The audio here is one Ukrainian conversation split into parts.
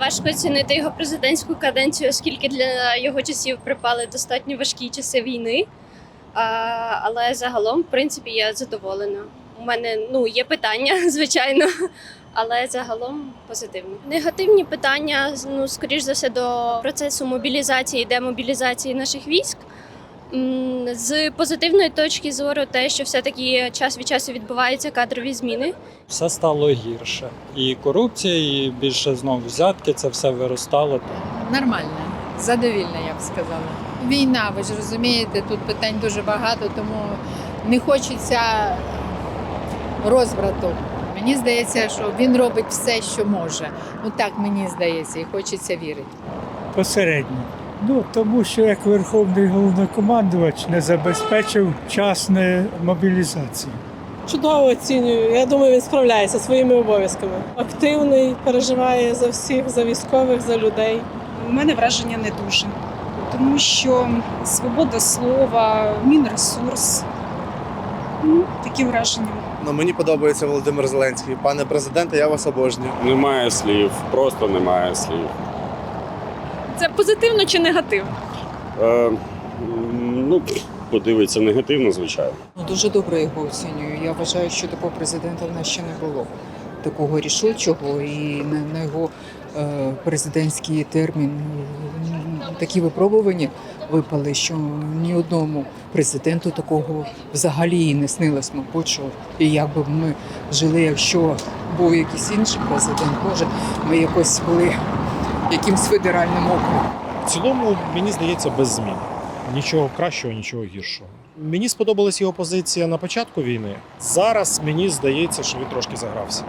Важко оцінити його президентську каденцію, оскільки для його часів припали достатньо важкі часи війни. Але загалом, в принципі, я задоволена. У мене ну є питання, звичайно, але загалом позитивно. Негативні питання, ну скоріш за все, до процесу мобілізації, і демобілізації наших військ. З позитивної точки зору, те, що все-таки час від часу відбуваються кадрові зміни. Все стало гірше. І корупція, і більше знову взятки, це все виростало. Нормально, задовільна, я б сказала. Війна, ви ж розумієте, тут питань дуже багато, тому не хочеться розврату. Мені здається, що він робить все, що може. Ну так мені здається, і хочеться вірити. Посередньо. Ну, тому що як Верховний головнокомандувач не забезпечив вчасне мобілізацію. Чудово оцінюю. Я думаю, він справляється своїми обов'язками. Активний, переживає за всіх, за військових, за людей. У мене враження не дуже, тому що свобода слова, мінресурс. Ну, такі враження. Ну, мені подобається Володимир Зеленський. Пане президенте, я вас обожнюю. Немає слів, просто немає слів. Це позитивно чи негативно? Е, ну, подивиться негативно, звичайно. Ну, дуже добре його оцінюю. Я вважаю, що такого президента в нас ще не було. Такого рішучого і на, на його е, президентський термін такі випробування випали, що ні одному президенту такого взагалі і не снилось, мабуть, що і як би ми жили, якщо був якийсь інший президент, може, ми якось були якимсь федеральним округом. В цілому, мені здається, без змін. Нічого кращого, нічого гіршого. Мені сподобалась його позиція на початку війни. Зараз мені здається, що він трошки загрався.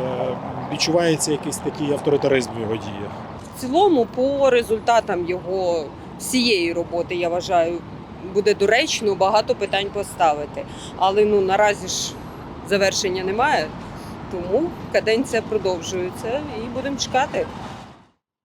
Е, відчувається якийсь такий авторитаризм в його діях. В цілому, по результатам його всієї роботи, я вважаю, буде доречно багато питань поставити. Але ну наразі ж завершення немає, тому каденція продовжується і будемо чекати.